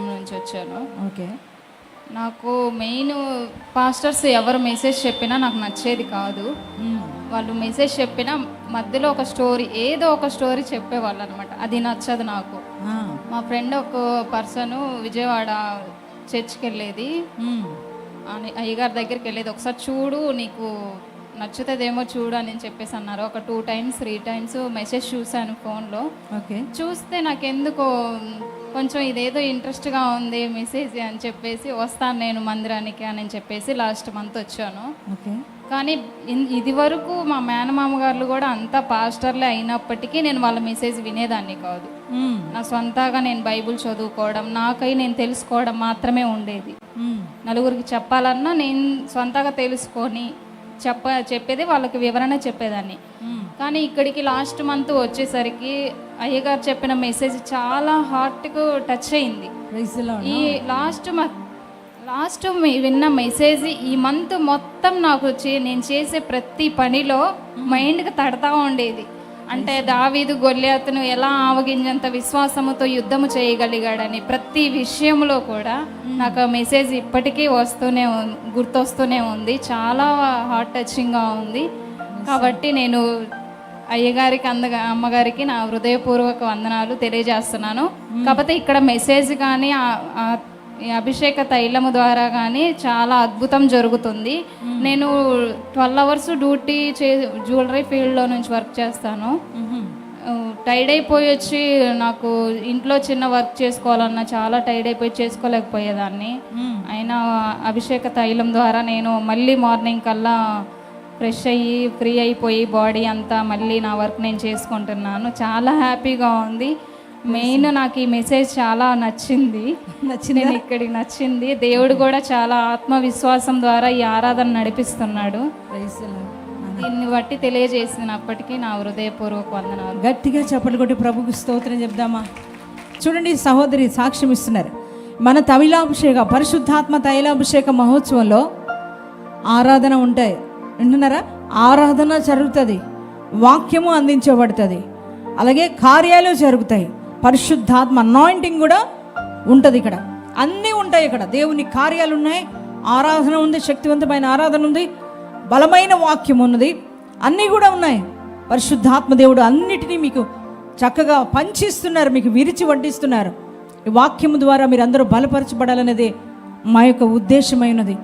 నుంచి వచ్చాను. ఓకే. నాకు మెయిన్ పాస్టర్స్ ఎవరు మెసేజ్ చెప్పినా నాకు నచ్చేది కాదు. వాళ్ళు మెసేజ్ చెప్పినా మధ్యలో ఒక స్టోరీ ఏదో ఒక స్టోరీ చెప్పేవాళ్ళు అనమాట అది నచ్చదు నాకు. మా ఫ్రెండ్ ఒక పర్సన్ విజయవాడ చర్చ్కి వెళ్ళేది. అని అయ్యగారి దగ్గరికి వెళ్ళేది. ఒకసారి చూడు నీకు నచ్చుతుందేమో చూడు అని చెప్పేసి అన్నారు. ఒక two times three times message చూశాను ఫోన్లో. ఓకే. చూస్తే నాకెందుకో కొంచెం ఇదేదో ఇంట్రెస్ట్గా ఉంది మెసేజ్ అని చెప్పేసి వస్తాను నేను మందిరానికి అని చెప్పేసి లాస్ట్ మంత్ వచ్చాను. ఓకే. కానీ ఇది వరకు మా మేనమామ గారు కూడా అంతా పాస్టర్లే అయినప్పటికీ నేను వాళ్ళ మెసేజ్ వినేదాన్ని కాదు. నా సొంతగా నేను బైబుల్ చదువుకోవడం నాకై నేను తెలుసుకోవడం మాత్రమే ఉండేది. నలుగురికి చెప్పాలన్నా నేను సొంతగా తెలుసుకొని చెప్ప చెప్పేది వాళ్ళకి వివరణ చెప్పేదాన్ని. కానీ ఇక్కడికి లాస్ట్ మంత్ వచ్చేసరికి అయ్యగారు చెప్పిన మెసేజ్ చాలా హార్ట్కు టచ్ అయింది. ఈ లాస్ట్ లాస్ట్ విన్న మెసేజ్ ఈ మంత్ మొత్తం నాకు వచ్చి నేను చేసే ప్రతి పనిలో మైండ్కి తడతా ఉండేది. అంటే దావీదు గొల్లియాతును ఎలా ఆవగింజంత విశ్వాసముతో యుద్ధము చేయగలిగాడని ప్రతి విషయంలో కూడా నాకు ఆ మెసేజ్ ఇప్పటికీ వస్తూనే ఉం- గుర్తొస్తూనే ఉంది. చాలా హార్ట్ టచింగ్గా ఉంది. కాబట్టి నేను అయ్యగారికి అందగా అమ్మగారికి నా హృదయపూర్వక వందనాలు తెలియజేస్తున్నాను. కాకపోతే ఇక్కడ మెసేజ్ కానీ ఈ అభిషేక తైలము ద్వారా కానీ చాలా అద్భుతం జరుగుతుంది. నేను ట్వెల్వ్ అవర్స్ డ్యూటీ చే జ్యువెలరీ ఫీల్డ్లో నుంచి వర్క్ చేస్తాను. టైడ్ అయిపోయి వచ్చి నాకు ఇంట్లో చిన్న వర్క్ చేసుకోవాలన్నా చాలా టైడ్ అయిపోయి చేసుకోలేకపోయేదాన్ని. అయినా అభిషేక తైలం ద్వారా నేను మళ్ళీ మార్నింగ్ కల్లా ఫ్రెష్ అయ్యి ఫ్రీ అయిపోయి బాడీ అంతా మళ్ళీ నా వర్క్ నేను చేసుకుంటున్నాను. చాలా హ్యాపీగా ఉంది. మెయిన్ నాకు ఈ మెసేజ్ చాలా నచ్చింది. నచ్చిందా? నేను ఇక్కడికి నచ్చింది. దేవుడు కూడా చాలా ఆత్మవిశ్వాసం ద్వారా ఈ ఆరాధన నడిపిస్తున్నాడు. దీన్ని బట్టి తెలియజేసినప్పటికీ నా హృదయపూర్వక వందనాలు. గట్టిగా చప్పట్లు కొట్టి ప్రభుకి స్తోత్రం చెప్దామా? చూడండి సహోదరి సాక్ష్యం ఇస్తున్నారు. మన తైలాభిషేక పరిశుద్ధాత్మ తైలాభిషేక మహోత్సవంలో ఆరాధన ఉంటాయి. వింటున్నారా? ఆరాధన జరుగుతుంది. వాక్యము అందించబడుతుంది. అలాగే కార్యాలు జరుగుతాయి. పరిశుద్ధాత్మ అనాయింటింగ్ కూడా ఉంటుంది ఇక్కడ. అన్నీ ఉంటాయి ఇక్కడ. దేవుని కార్యాలు ఉన్నాయి. ఆరాధన ఉంది శక్తివంతమైన ఆరాధన ఉంది బలమైన వాక్యం ఉన్నది. అన్నీ కూడా ఉన్నాయి. పరిశుద్ధాత్మ దేవుడు అన్నిటినీ మీకు చక్కగా పంచిస్తున్నారు మీకు విరిచి వడ్డిస్తున్నారు. ఈ వాక్యము ద్వారా మీరు అందరూ బలపరచబడాలనేది మా యొక్క ఉద్దేశమైనది.